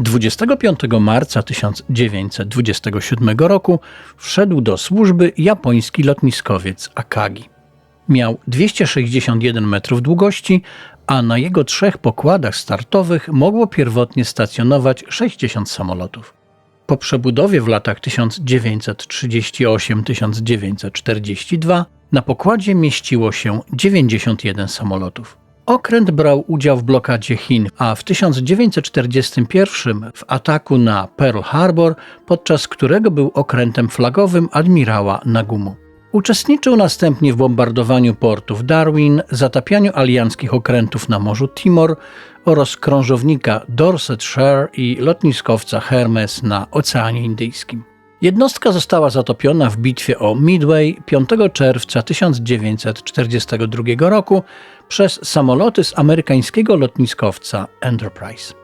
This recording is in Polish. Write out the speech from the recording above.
25 marca 1927 roku wszedł do służby japoński lotniskowiec Akagi. Miał 261 metrów długości, a na jego trzech pokładach startowych mogło pierwotnie stacjonować 60 samolotów. Po przebudowie w latach 1938-1942 na pokładzie mieściło się 91 samolotów. Okręt brał udział w blokadzie Chin, a w 1941 w ataku na Pearl Harbor, podczas którego był okrętem flagowym admirała Nagumu. Uczestniczył następnie w bombardowaniu portów Darwin, zatapianiu alianckich okrętów na Morzu Timor oraz krążownika Dorsetshire i lotniskowca Hermes na Oceanie Indyjskim. Jednostka została zatopiona w bitwie o Midway 5 czerwca 1942 roku przez samoloty z amerykańskiego lotniskowca Enterprise.